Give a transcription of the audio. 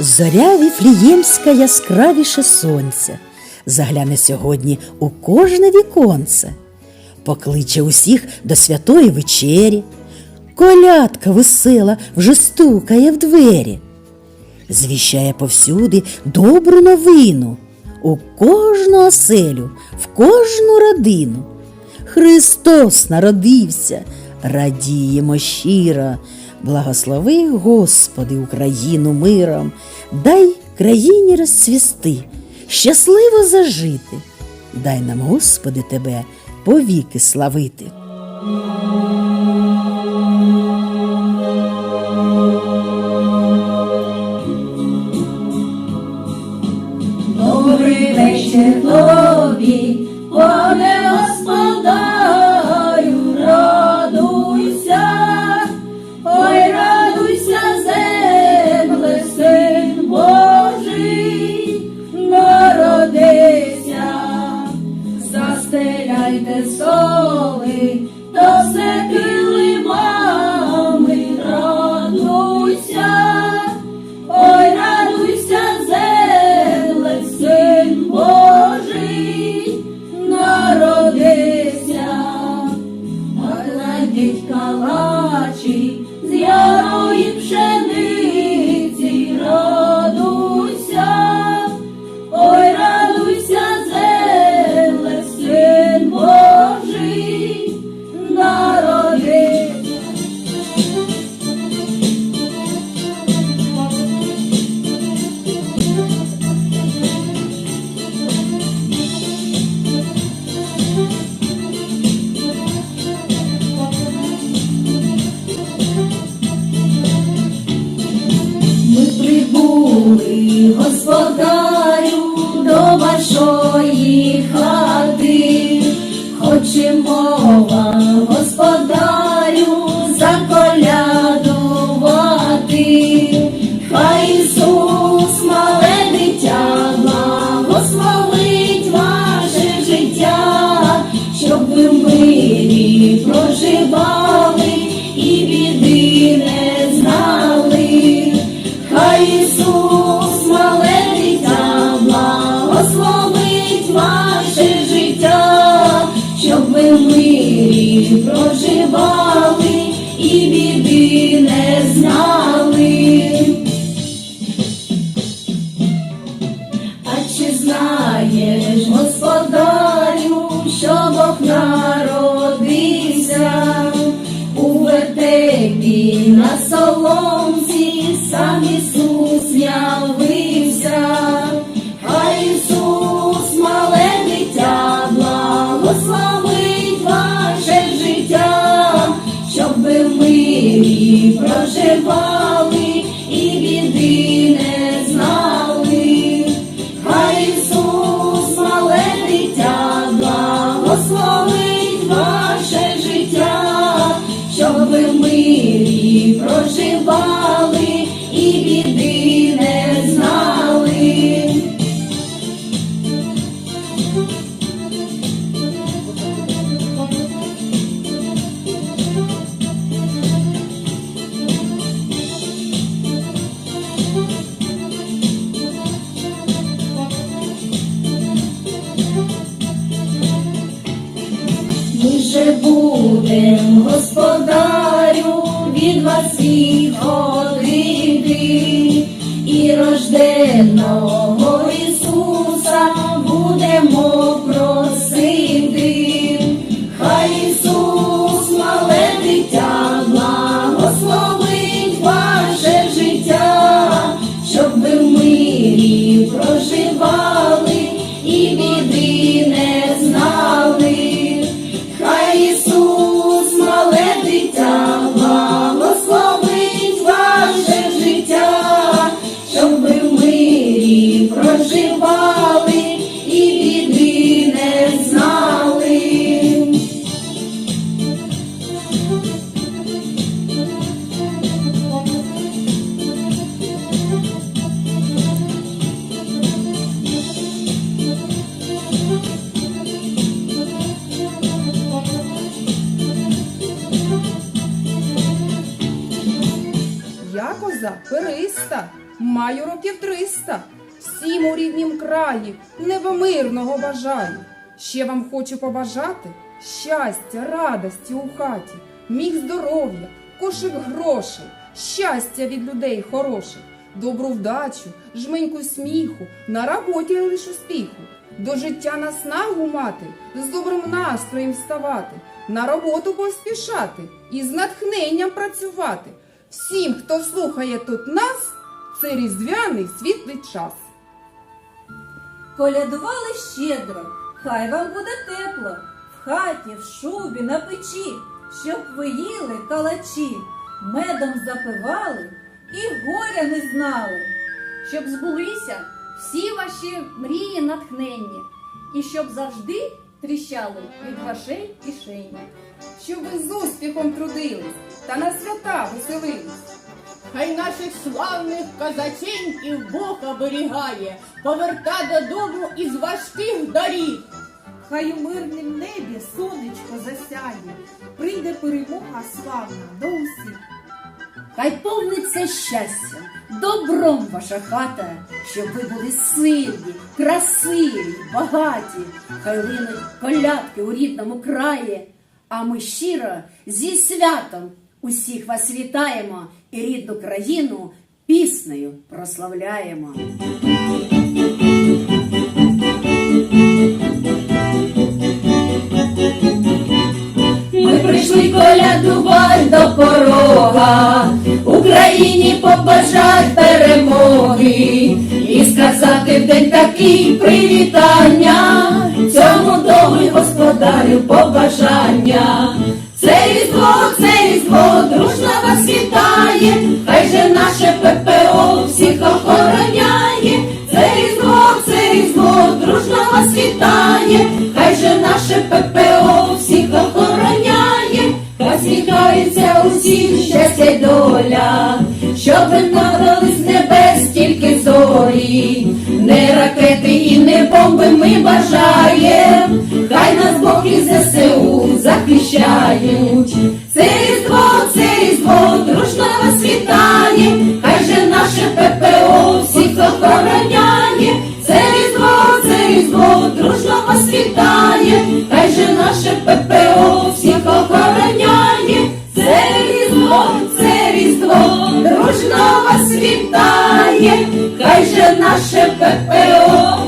Зоря віфліємська яскравіше сонця, загляне сьогодні у кожне віконце, покличе усіх до святої вечері, колядка весела вже стукає в двері, звіщає повсюди добру новину, у кожну оселю, в кожну родину. Христос народився, радіємо щиро, благослови, Господи, Україну миром, дай країні розцвісти, щасливо зажити, дай нам, Господи, Тебе повіки славити. 所以 на соломці сам Ісус явився, а Ісус, мале дитя, благословить ваше життя, щоб ви в мирі проживали. Бали, і бі не знали, Ми ще будем Господь. see home. я коза периста, маю років триста. Всім у ріднім краї небомирного бажаю. Ще вам хочу побажати щастя, радості у хаті, міг здоров'я, кошик грошей, щастя від людей хороших, добру вдачу, жменьку сміху, на роботі лиш успіху, до життя наснагу мати, з добрим настроєм ставати, на роботу поспішати і з натхненням працювати. Всім, хто слухає тут нас, це різдвяний світлий час. Колядували щедро, хай вам буде тепло, в хаті, в шубі, на печі, щоб ви їли калачі, медом запивали і горя не знали. щоб збулися всі ваші мрії натхненні, і щоб завжди тріщали від грошей кишені. Щоб ви з успіхом трудились та на свята веселились. Хай наших славних козаченьків Бог оберігає, поверта додому із важких доріг. Хай у мирнім небі сонечко засяє, прийде перемога славна до усіх. Хай повниться щастя, добром ваша хата, щоб ви були сильні, красиві, багаті, хай линуть колядки у рідному краї. А ми щиро зі святом усіх вас вітаємо і рідну країну піснею прославляємо. Ми прийшли колядувать до порога, Україні побажать перемоги і сказати в день такий привітання, цьому дому господарю побажання. Це різдво, це різдво, дружно вас вітає, хай же наше ППО всіх охороняє. Це різдво, це різдво, дружно вас вітає, хай же наше ППО всіх охороняє, хай усім щастя доля, надали з небес тільки зорі, не ракети і не бомби ми бажаєм, хай нас Бог і ЗСУ захищають. нас вітає, хай же наше ППО.